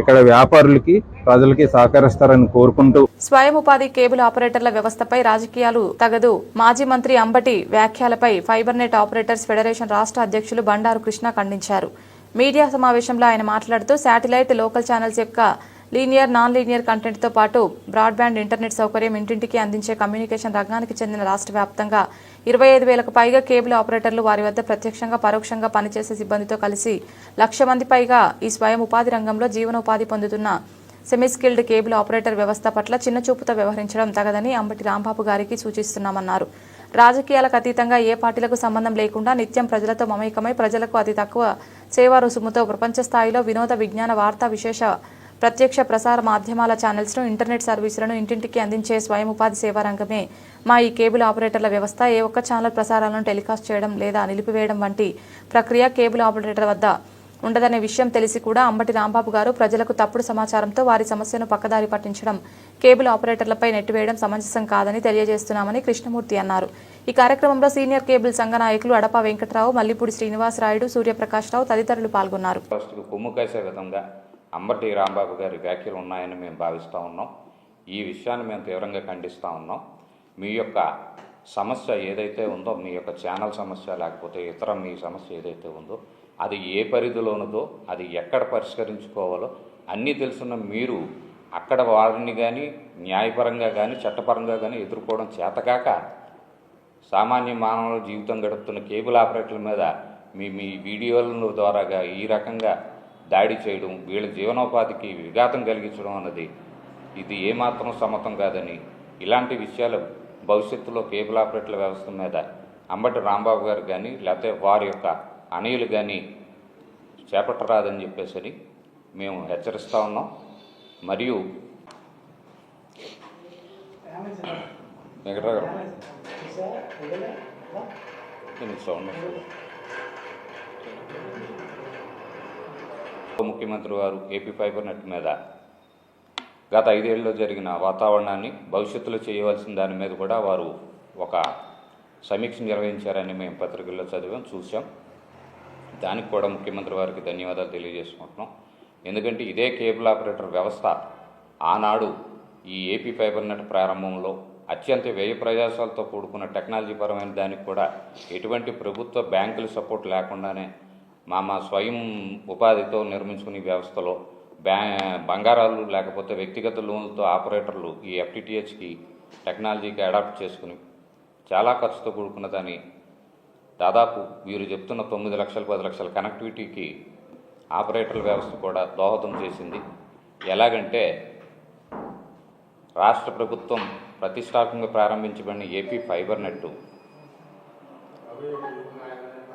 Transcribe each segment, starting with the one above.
ఇక్కడ వ్యాపారులకి ప్రజలకి సహకరిస్తారని కోరుకుంటూ స్వయం ఉపాధి కేబుల్ ఆపరేటర్ల వ్యవస్థపై రాజకీయాలు తగదు. మాజీ మంత్రి అంబటి వ్యాఖ్యలపై ఫైబర్ నెట్ ఆపరేటర్స్ ఫెడరేషన్ రాష్ట్ర అధ్యక్షులు బండారు కృష్ణ ఖండించారు. మీడియా సమావేశంలో ఆయన మాట్లాడుతూ శాటిలైట్ లోకల్ ఛానల్స్ యొక్క లీనియర్ నాన్ లీనియర్ కంటెంట్తో పాటు బ్రాడ్బ్యాండ్ ఇంటర్నెట్ సౌకర్యం ఇంటింటికి అందించే కమ్యూనికేషన్ రంగానికి చెందిన రాష్ట్ర వ్యాప్తంగా ఇరవై ఐదు వేలకు పైగా కేబుల్ ఆపరేటర్లు వారి వద్ద ప్రత్యక్షంగా పరోక్షంగా పనిచేసే సిబ్బందితో కలిసి లక్ష మంది పైగా ఈ స్వయం ఉపాధి రంగంలో జీవనోపాధి పొందుతున్న సెమీస్కిల్డ్ కేబుల్ ఆపరేటర్ వ్యవస్థ పట్ల చిన్నచూపుతో వ్యవహరించడం తగదని అంబటి రాంబాబు గారికి సూచిస్తున్నామన్నారు. రాజకీయాలకు అతీతంగా ఏ పార్టీలకు సంబంధం లేకుండా నిత్యం ప్రజలతో మమేకమై ప్రజలకు అతి తక్కువ సేవా రుసుముతో ప్రపంచ స్థాయిలో వినోద విజ్ఞాన వార్తా విశేష ప్రత్యక్ష ప్రసార మాధ్యమాల ఛానల్స్ను ఇంటర్నెట్ సర్వీసులను ఇంటింటికి అందించే స్వయం ఉపాధి సేవా రంగమే. మా ఈ కేబుల్ ఆపరేటర్ల వ్యవస్థ ఏ ఒక్క ఛానల్ ప్రసారాలను టెలికాస్ట్ చేయడం లేదా నిలిపివేయడం వంటి ప్రక్రియ కేబుల్ ఆపరేటర్ వద్ద ఉండదనే విషయం తెలిసి కూడా అంబటి రాంబాబు గారు ప్రజలకు తప్పుడు సమాచారంతో వారి సమస్యను పక్కదారి పట్టించడం కేబుల్ ఆపరేటర్లపై నెట్టివేయడం సమంజసం కాదని తెలియజేస్తున్నామని కృష్ణమూర్తి అన్నారు. ఈ కార్యక్రమంలో సీనియర్ కేబుల్ సంఘ నాయకులు అడప వెంకటరావు మల్లిపూడి శ్రీనివాసరాయుడు సూర్యప్రకాశ్రావు తదితరులు పాల్గొన్నారు. అంబటి రాంబాబు గారి వ్యాఖ్యలు ఉన్నాయని మేము భావిస్తూ ఉన్నాం. ఈ విషయాన్ని మేము తీవ్రంగా ఖండిస్తూ ఉన్నాం. మీ యొక్క సమస్య ఏదైతే ఉందో మీ యొక్క ఛానల్ సమస్య లేకపోతే ఇతర మీ సమస్య ఏదైతే ఉందో అది ఏ పరిధిలోనదో అది ఎక్కడ పరిష్కరించుకోవాలో అన్నీ తెలుసున్న మీరు అక్కడ వారిని కానీ న్యాయపరంగా కానీ చట్టపరంగా కానీ ఎదుర్కోవడం చేతకాక సామాన్య మానవుల జీవితం గడుపుతున్న కేబుల్ ఆపరేటర్ల మీద మీ మీ వీడియోల ద్వారాగా ఈ రకంగా దాడి చేయడం వీళ్ళ జీవనోపాధికి విఘాతం కలిగించడం అన్నది ఇది ఏమాత్రం సమ్మతం కాదని ఇలాంటి విషయాలు భవిష్యత్తులో కేబుల్ ఆపరేటర్ల వ్యవస్థ మీద అంబటి రాంబాబు గారు కానీ లేకపోతే వారి యొక్క అనయులు కానీ చేపట్టరాదని చెప్పేసి మేము హెచ్చరిస్తూ ఉన్నాం. మరియు వెంకటరావు గారు. సౌండ్ ముఖ్యమంత్రి వారు ఏపీ ఫైబర్ నెట్ మీద గత ఐదేళ్ళలో జరిగిన వాతావరణాన్ని భవిష్యత్తులో చేయవలసిన దాని మీద కూడా వారు ఒక సమీక్ష నిర్వహించారని మేము పత్రికల్లో చదివాం చూసాం దానికి కూడా ముఖ్యమంత్రి వారికి ధన్యవాదాలు తెలియజేసుకుంటున్నాం. ఎందుకంటే ఇదే కేబుల్ ఆపరేటర్ వ్యవస్థ ఆనాడు ఈ ఏపీ ఫైబర్ నెట్ ప్రారంభంలో అత్యంత వ్యయ ప్రయాసాలతో కూడుకున్న టెక్నాలజీ పరమైన దానికి కూడా ఎటువంటి ప్రభుత్వ బ్యాంకుల సపోర్ట్ లేకుండానే మా మా స్వయం ఉపాధితో నిర్మించుకునే వ్యవస్థలో బ్యా బంగారాలు లేకపోతే వ్యక్తిగత లోన్లతో ఆపరేటర్లు ఈ ఎఫ్టీటీహెచ్కి టెక్నాలజీకి అడాప్ట్ చేసుకుని చాలా ఖర్చుతో కూడుకున్న దాన్ని దాదాపు వీరు చెప్తున్న తొమ్మిది లక్షల పది లక్షల కనెక్టివిటీకి ఆపరేటర్ల వ్యవస్థ కూడా దోహదం చేసింది. ఎలాగంటే రాష్ట్ర ప్రభుత్వం ప్రతిష్టాత్మకంగా ప్రారంభించబడిన ఏపీ ఫైబర్ నెట్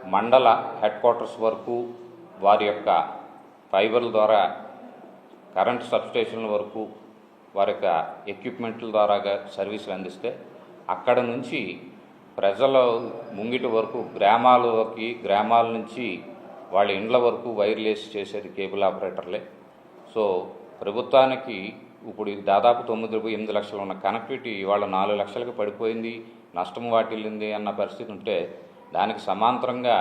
మండల హెడ్ క్వార్టర్స్ వరకు వారి యొక్క ఫైబర్ల ద్వారా కరెంట్ సబ్స్టేషన్ల వరకు వారి యొక్క ఎక్విప్మెంట్ల ద్వారాగా సర్వీసులు అందిస్తే అక్కడ నుంచి ప్రజల ముంగిటి వరకు గ్రామాలకి గ్రామాల నుంచి వాళ్ళ ఇండ్ల వరకు వైర్లెస్ చేసేది కేబుల్ ఆపరేటర్లే. సో ప్రభుత్వానికి ఇప్పుడు దాదాపు తొమ్మిది ఎనిమిది లక్షలు ఉన్న కనెక్టివిటీ ఇవాళ నాలుగు లక్షలకు పడిపోయింది నష్టం వాటిల్లింది అన్న పరిస్థితి ఉంటే దానికి సమాంతరంగా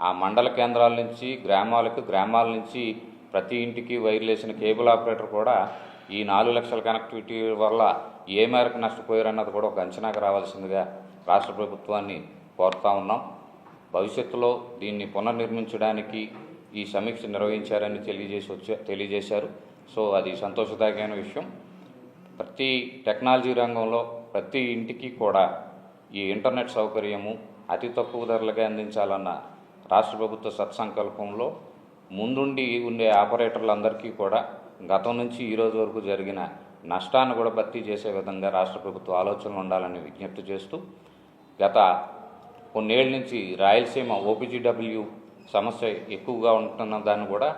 ఆ మండల కేంద్రాల నుంచి గ్రామాలకు గ్రామాల నుంచి ప్రతి ఇంటికి వైర్లేసిన కేబుల్ ఆపరేటర్ కూడా ఈ నాలుగు లక్షల కనెక్టివిటీ వల్ల ఏ మేరకు నష్టపోయారన్నది కూడా ఒక అంచనాకు రావాల్సిందిగా రాష్ట్ర ప్రభుత్వాన్ని కోరుతా ఉన్నాం. భవిష్యత్తులో దీన్ని పునర్నిర్మించడానికి ఈ సమీక్ష నిర్వహించారని తెలియజేసి వచ్చా తెలియజేశారు. సో అది సంతోషదాయకమైన విషయం. ప్రతి టెక్నాలజీ రంగంలో ప్రతి ఇంటికి కూడా ఈ ఇంటర్నెట్ సౌకర్యము అతి తక్కువ ధరలకే అందించాలన్న రాష్ట్ర ప్రభుత్వ సత్సంకల్పంలో ముందుండి ఉండే ఆపరేటర్లందరికీ కూడా గతం నుంచి ఈ రోజు వరకు జరిగిన నష్టాన్ని కూడా భర్తీ చేసే విధంగా రాష్ట్ర ప్రభుత్వ ఆలోచనలు ఉండాలని విజ్ఞప్తి చేస్తూ గత కొన్నేళ్ళ నుంచి రాయలసీమ ఓపీజీడబ్ల్యూ సమస్య ఎక్కువగా ఉంటున్న దాన్ని కూడా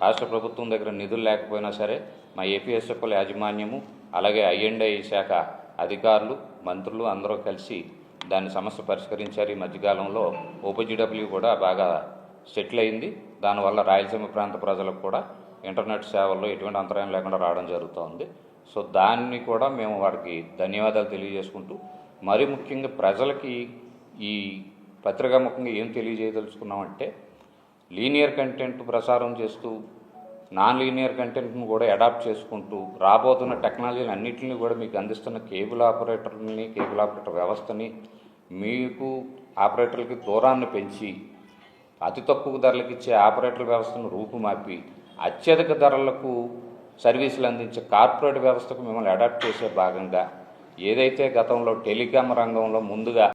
రాష్ట్ర ప్రభుత్వం దగ్గర నిధులు లేకపోయినా సరే మా ఏపీఎస్ఎఫ్ల యాజమాన్యము అలాగే ఐఎండ్ఐ శాఖ అధికారులు మంత్రులు అందరూ కలిసి దాని సమస్య పరిష్కరించారు. ఈ మధ్యకాలంలో ఓపీజీడబ్ల్యూ కూడా బాగా సెటిల్ అయింది. దానివల్ల రాయలసీమ ప్రాంత ప్రజలకు కూడా ఇంటర్నెట్ సేవల్లో ఎటువంటి అంతరాయం లేకుండా రావడం జరుగుతోంది. సో దాన్ని కూడా మేము వాడికి ధన్యవాదాలు తెలియజేసుకుంటూ మరి ముఖ్యంగా ప్రజలకి ఈ పత్రికాముఖంగా ఏం తెలియజేయదలుచుకున్నామంటే లీనియర్ కంటెంట్ ప్రసారం చేస్తూ నాన్ లీనియర్ కంటెంట్ను కూడా అడాప్ట్ చేసుకుంటూ రాబోతున్న టెక్నాలజీని అన్నింటినీ కూడా మీకు అందిస్తున్న కేబుల్ ఆపరేటర్ని కేబుల్ ఆపరేటర్ వ్యవస్థని మీకు ఆపరేటర్లకి దూరాన్ని పెంచి అతి తక్కువ ధరలకు ఇచ్చే ఆపరేటర్ వ్యవస్థను రూపుమాపి అత్యధిక ధరలకు సర్వీసులు అందించే కార్పొరేట్ వ్యవస్థకు మిమ్మల్ని అడాప్ట్ చేసే భాగంగా ఏదైతే గతంలో టెలికాం రంగంలో ముందుగా